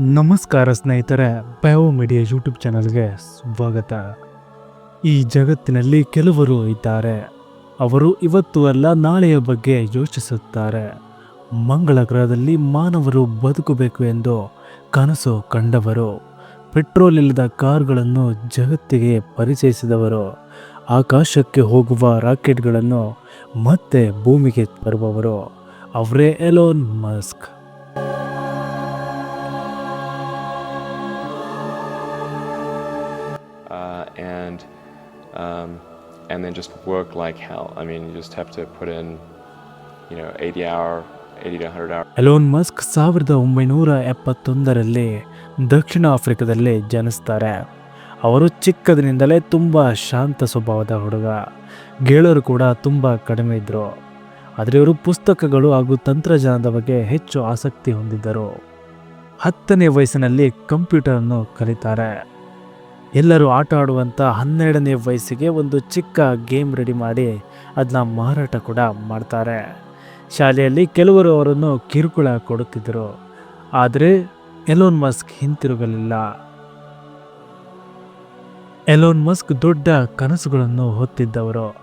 ನಮಸ್ಕಾರ ಸ್ನೇಹಿತರೆ bio media YouTube ಚಾನಲ್ಗೆ ಸ್ವಾಗತ. ಈ ಜಗತ್ತಿನಲ್ಲಿ ಕೆಲವರು ಇದ್ದಾರೆ. ಅವರು ಇವತ್ತು ಅಲ್ಲ, ನಾಳೆಯ ಬಗ್ಗೆ ಯೋಚಿಸುತ್ತಾರೆ. ಮಂಗಳ ಗ್ರಹದಲ್ಲಿ ಮಾನವರು ಬದುಕಬೇಕು ಎಂದು ಕನಸು ಕಂಡವರು. ಪೆಟ್ರೋಲ್ ಇಲ್ಲದ ಕಾರ್ಗಳನ್ನು ಜಗತ್ತಿಗೆ ಪರಿಚಯಿಸಿದವರು. ಆಕಾಶಕ್ಕೆ ಹೋಗುವ ರಾಕೆಟ್ಗಳನ್ನು ಮತ್ತೆ ಭೂಮಿಗೆ ತರುವವರು. ಅವರೇ Elon Musk and um, and then just work like hell. I mean, you just have to put in, you know, 80 hour, 80 to 100 hour. Elon Musk ಸಾವಿರದ ಒಂಬೈನೂರ ಎಪ್ಪತ್ತೊಂದರಲ್ಲಿ ದಕ್ಷಿಣ ಆಫ್ರಿಕಾದಲ್ಲಿ ಜನಿಸ್ತಾರೆ. ಅವರು ಚಿಕ್ಕದಿನಿಂದಲೇ ತುಂಬ ಶಾಂತ ಸ್ವಭಾವದ ಹುಡುಗ. ಗೆಳೆಯರು ಕೂಡ ತುಂಬ ಕಡಿಮೆ ಇದ್ದರು ಆದರೆ ಇವರು ಪುಸ್ತಕಗಳು ಹಾಗೂ ತಂತ್ರಜ್ಞಾನದ ಬಗ್ಗೆ ಹೆಚ್ಚು ಆಸಕ್ತಿ ಹೊಂದಿದ್ದರು. ಹತ್ತನೇ ವಯಸ್ಸಿನಲ್ಲಿ ಕಂಪ್ಯೂಟರನ್ನು ಕಲಿತಾರೆ. ಎಲ್ಲರೂ ಆಟ ಆಡುವಂಥ ಹನ್ನೆರಡನೇ ವಯಸ್ಸಿಗೆ ಒಂದು ಚಿಕ್ಕ ಗೇಮ್ ರೆಡಿ ಮಾಡಿ ಅದನ್ನ ಮಾರಾಟ ಕೂಡ ಮಾಡ್ತಾರೆ. ಶಾಲೆಯಲ್ಲಿ ಕೆಲವರು ಅವರನ್ನು ಕಿರುಕುಳ ಕೊಡುತ್ತಿದ್ದರು. ಆದರೆ ಎಲೋನ್ ಮಸ್ಕ್ ಹಿಂತಿರುಗಲಿಲ್ಲ. ಎಲೋನ್ ಮಸ್ಕ್ ದೊಡ್ಡ ಕನಸುಗಳನ್ನು ಹೊತ್ತಿದ್ದವರು.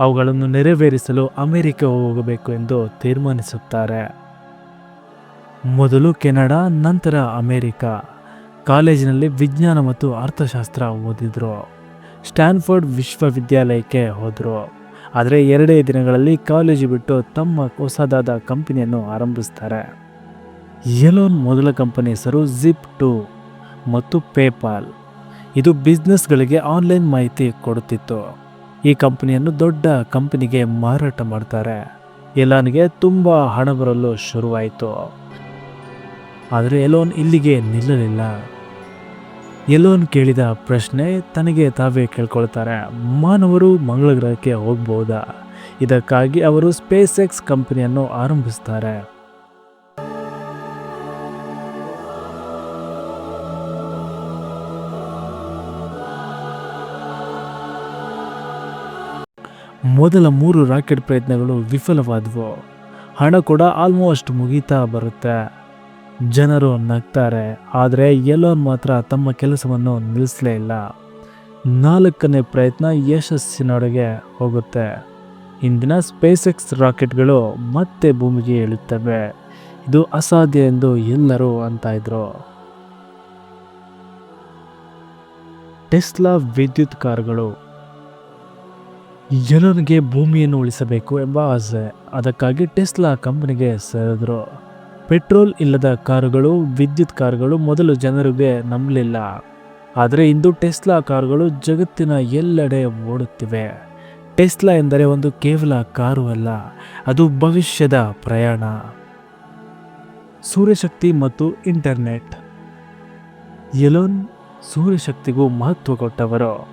ಅವುಗಳನ್ನು ನೆರವೇರಿಸಲು ಅಮೆರಿಕ ಹೋಗಬೇಕು ಎಂದು ತೀರ್ಮಾನಿಸುತ್ತಾರೆ. ಮೊದಲು ಕೆನಡಾ, ನಂತರ ಅಮೆರಿಕ. ಕಾಲೇಜಿನಲ್ಲಿ ವಿಜ್ಞಾನ ಮತ್ತು ಅರ್ಥಶಾಸ್ತ್ರ ಓದಿದ್ರು. ಸ್ಟ್ಯಾನ್ಫೋರ್ಡ್ ವಿಶ್ವವಿದ್ಯಾಲಯಕ್ಕೆ ಹೋದರು. ಆದರೆ ಎರಡೇ ದಿನಗಳಲ್ಲಿ ಕಾಲೇಜು ಬಿಟ್ಟು ತಮ್ಮ ಹೊಸದಾದ ಕಂಪನಿಯನ್ನು ಆರಂಭಿಸ್ತಾರೆ. ಎಲೋನ್ ಮೊದಲ ಕಂಪನಿ ಹೆಸರು ಜಿಪ್ ಟು ಮತ್ತು ಪೇಪಾಲ್. ಇದು ಬಿಸ್ನೆಸ್ಗಳಿಗೆ ಆನ್ಲೈನ್ ಮಾಹಿತಿ ಕೊಡುತ್ತಿತ್ತು. ಈ ಕಂಪನಿಯನ್ನು ದೊಡ್ಡ ಕಂಪನಿಗೆ ಮಾರಾಟ ಮಾಡ್ತಾರೆ. ಎಲಾನ್ಗೆ ತುಂಬ ಹಣ ಬರಲು ಶುರುವಾಯಿತು. ಆದರೆ ಎಲೋನ್ ಇಲ್ಲಿಗೆ ನಿಲ್ಲಲಿಲ್ಲ. ಎಲೋನ್ ಕೇಳಿದ ಪ್ರಶ್ನೆ ತನಗೆ ತಾವೇ ಕೇಳ್ಕೊಳ್ತಾರೆ. ಮಾನವರು ಮಂಗಳ ಗ್ರಹಕ್ಕೆ ಹೋಗ್ಬೋದಾ? ಇದಕ್ಕಾಗಿ ಅವರು ಸ್ಪೇಸ್ ಎಕ್ಸ್ ಕಂಪನಿಯನ್ನು ಆರಂಭಿಸ್ತಾರೆ. ಮೊದಲ ಮೂರು ರಾಕೆಟ್ ಪ್ರಯತ್ನಗಳು ವಿಫಲವಾದವು. ಹಣ ಕೂಡ ಆಲ್ಮೋಸ್ಟ್ ಮುಗೀತಾ ಬರುತ್ತೆ. ಜನರು ನಗ್ತಾರೆ, ಆದರೆ ಎಲೋನ್ ಮಾತ್ರ ತಮ್ಮ ಕೆಲಸವನ್ನು ನಿಲ್ಲಿಸಲೇ ಇಲ್ಲ. ನಾಲ್ಕನೇ ಪ್ರಯತ್ನ ಯಶಸ್ಸಿನೊಡೆಗೆ ಹೋಗುತ್ತೆ. ಇಂದಿನ ಸ್ಪೇಸ್ ಎಕ್ಸ್ ರಾಕೆಟ್ಗಳು ಮತ್ತೆ ಭೂಮಿಗೆ ಇಳುತ್ತವೆ ಇದು ಅಸಾಧ್ಯ ಎಂದು ಎಲ್ಲರೂ ಅಂತ ಇದ್ರು. ಟೆಸ್ಲಾ ವಿದ್ಯುತ್ ಕಾರುಗಳು. ಜನರಿಗೆ ಭೂಮಿಯನ್ನು ಉಳಿಸಬೇಕು ಎಂಬ ಆಸೆ. ಅದಕ್ಕಾಗಿ ಟೆಸ್ಲಾ ಕಂಪನಿಗೆ ಸೇರಿದ್ರು. ಪೆಟ್ರೋಲ್ ಇಲ್ಲದ ಕಾರುಗಳು, ವಿದ್ಯುತ್ ಕಾರುಗಳು ಮೊದಲು ಜನರಿಗೆ ನಂಬಲಿಲ್ಲ. ಆದರೆ ಇಂದು ಟೆಸ್ಲಾ ಕಾರುಗಳು ಜಗತ್ತಿನ ಎಲ್ಲೆಡೆ ಓಡುತ್ತಿವೆ. ಟೆಸ್ಲಾ ಎಂದರೆ ಒಂದು ಕೇವಲ ಕಾರು ಅಲ್ಲ, ಅದು ಭವಿಷ್ಯದ ಪ್ರಯಾಣ. ಸೂರ್ಯಶಕ್ತಿ ಮತ್ತು ಇಂಟರ್ನೆಟ್. ಎಲೋನ್ ಸೂರ್ಯಶಕ್ತಿಗೂ ಮಹತ್ವ ಕೊಟ್ಟವರು.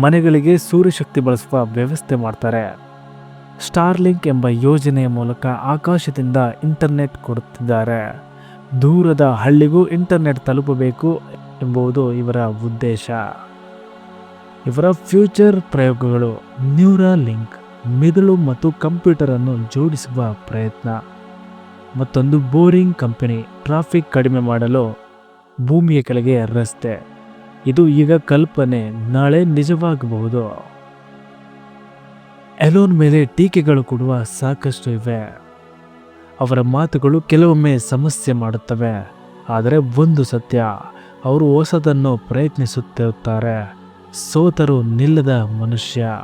ಮನೆಗಳಿಗೆ ಸೂರ್ಯಶಕ್ತಿ ಬಳಸುವ ವ್ಯವಸ್ಥೆ ಮಾಡ್ತಾರೆ. ಸ್ಟಾರ್ಲಿಂಕ್ ಎಂಬ ಯೋಜನೆಯ ಮೂಲಕ ಆಕಾಶದಿಂದ ಇಂಟರ್ನೆಟ್ ಕೊಡುತ್ತಿದ್ದಾರೆ. ದೂರದ ಹಳ್ಳಿಗೂ ಇಂಟರ್ನೆಟ್ ತಲುಪಬೇಕು ಎಂಬುದು ಇವರ ಉದ್ದೇಶ. ಇವರ ಫ್ಯೂಚರ್ ಪ್ರಯೋಗಗಳು ನ್ಯೂರಾ ಲಿಂಕ್ ಮಿದುಳು ಮತ್ತು ಕಂಪ್ಯೂಟರ್ ಅನ್ನು ಜೋಡಿಸುವ ಪ್ರಯತ್ನ. ಮತ್ತೊಂದು ಬೋರಿಂಗ್ ಕಂಪನಿ ಟ್ರಾಫಿಕ್ ಕಡಿಮೆ ಮಾಡಲು ಭೂಮಿಯ ಕೆಳಗೆ ರಸ್ತೆ. ಇದು ಈಗ ಕಲ್ಪನೆ, ನಾಳೆ ನಿಜವಾಗಬಹುದು. ಎಲೋನ್ ಮೇಲೆ ಟೀಕೆಗಳು ಕೊಡುವ ಸಾಕಷ್ಟು ಇವೆ. ಅವರ ಮಾತುಗಳು ಕೆಲವೊಮ್ಮೆ ಸಮಸ್ಯೆ ಮಾಡುತ್ತವೆ. ಆದರೆ ಒಂದು ಸತ್ಯ, ಅವರು ಹೊಸದನ್ನು ಪ್ರಯತ್ನಿಸುತ್ತಿರುತ್ತಾರೆ. ಸೋತರು ನಿಲ್ಲದ ಮನುಷ್ಯ.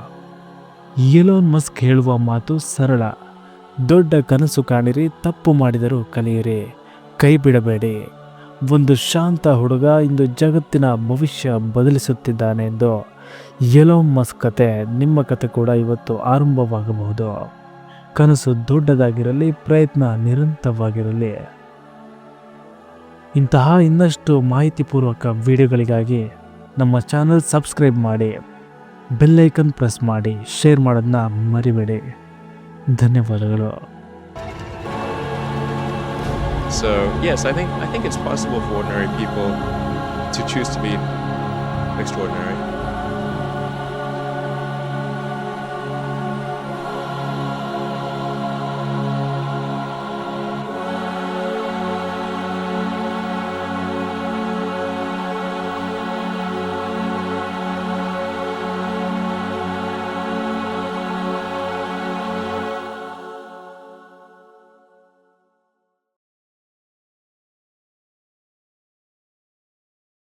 ಎಲೋನ್ ಮಸ್ಕ್ ಹೇಳುವ ಮಾತು ಸರಳ. ದೊಡ್ಡ ಕನಸು ಕಾಣಿರಿ, ತಪ್ಪು ಮಾಡಿದರೂ ಕಲಿಯಿರಿ. ಕೈ ಬಿಡಬೇಡಿ. ಒಂದು ಶಾಂತ ಹುಡುಗ ಇಂದು ಜಗತ್ತಿನ ಭವಿಷ್ಯ ಬದಲಿಸುತ್ತಿದ್ದಾನೆ ಎಂದು ಎಲೋನ್ ಮಸ್ ಕತೆ. ನಿಮ್ಮ ಕತೆ ಕೂಡ ಇವತ್ತು ಆರಂಭವಾಗಬಹುದು. ಕನಸು ದೊಡ್ಡದಾಗಿರಲಿ ಪ್ರಯತ್ನ ನಿರಂತರವಾಗಿರಲಿ. ಇಂತಹ ಇನ್ನಷ್ಟು ಮಾಹಿತಿಪೂರ್ವಕ ವಿಡಿಯೋಗಳಿಗಾಗಿ ನಮ್ಮ ಚಾನಲ್ ಸಬ್ಸ್ಕ್ರೈಬ್ ಮಾಡಿ ಬೆಲ್ಲೈಕನ್ ಪ್ರೆಸ್ ಮಾಡಿ ಶೇರ್ ಮಾಡೋದನ್ನ ಮರಿಬೇಡಿ. ಧನ್ಯವಾದಗಳು. So yes, I think I think it's possible for ordinary people to choose to be extraordinary.